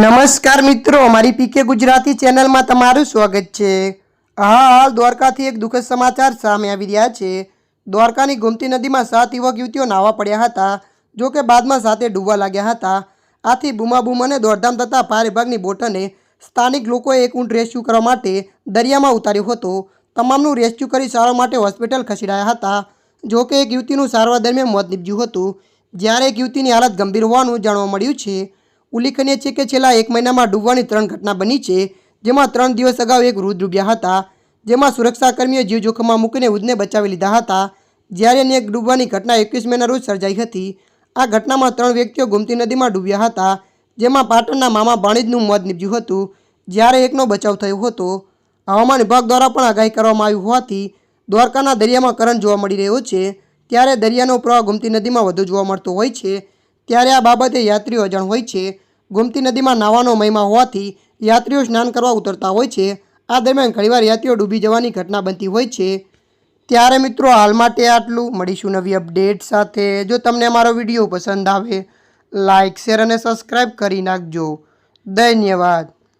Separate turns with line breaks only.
નમસ્કાર મિત્રો મારી પીકે ગુજરાતી ચેનલમાં તમારું સ્વાગત છે. હાલ દ્વારકાથી એક દુઃખદ સમાચાર સામે આવી રહ્યા છે. દ્વારકાની ગોમતી નદીમાં સાત યુવક યુવતીઓ નાહવા પડ્યા હતા, જો કે બાદમાં સાથે ડૂબવા લાગ્યા હતા. આથી બૂમાબૂમ અને દોડધામ થતાં ભારે ભાગની બોટને સ્થાનિક લોકોએ એક ઊંટ રેસ્ક્યુ કરવા માટે દરિયામાં ઉતાર્યો હતો. તમામનું રેસ્ક્યુ કરી સારવાર માટે હોસ્પિટલ ખસેડાયા હતા. જો કે એક યુવતીનું સારવાર દરમિયાન મોત નીપજ્યું હતું. જ્યારે એક યુવતીની હાલત ગંભીર હોવાનું જાણવા મળ્યું છે. ઉલ્લેખનીય છે કે છેલ્લા એક મહિનામાં ડૂબવાની ત્રણ ઘટના બની છે, જેમાં ત્રણ દિવસ અગાઉ એક વૃદ્ધ ડૂબ્યા હતા. જેમાં સુરક્ષાકર્મીઓ જીવ જોખમમાં મૂકીને વૃદ્ધને બચાવી લીધા હતા. જ્યારે અન્ય એક ડૂબવાની ઘટના એકવીસ મેના રોજ સર્જાઈ હતી. આ ઘટનામાં ત્રણ વ્યક્તિઓ ગોમતી નદીમાં ડૂબ્યા હતા, જેમાં પાટણના મામા ભાણીજનું મોત નીપજ્યું હતું, જ્યારે એકનો બચાવ થયો હતો. હવામાન વિભાગ દ્વારા પણ આગાહી કરવામાં આવી હોવાથી દ્વારકાના દરિયામાં કરંટ જોવા મળી રહ્યો છે, ત્યારે દરિયાનો પ્રવાહ ગોમતી નદીમાં વધુ જોવા મળતો હોય છે. ત્યારે આ બાબતે યાત્રીઓ અજાણ હોય છે. ગોમતી નદીમાં નાવાનો મહિમા હોવાથી યાત્રીઓ સ્નાન કરવા ઉતરતા હોય છે. આ દરમિયાન ઘણીવાર યાત્રીઓ ડૂબી જવાની ઘટના બનતી હોય છે. ત્યારે મિત્રો હાલ માટે આટલું. મળીશું નવી અપડેટ સાથે. જો તમને અમારો વીડિયો પસંદ આવે લાઇક શેર અને સબસ્ક્રાઈબ કરી નાખજો. ધન્યવાદ.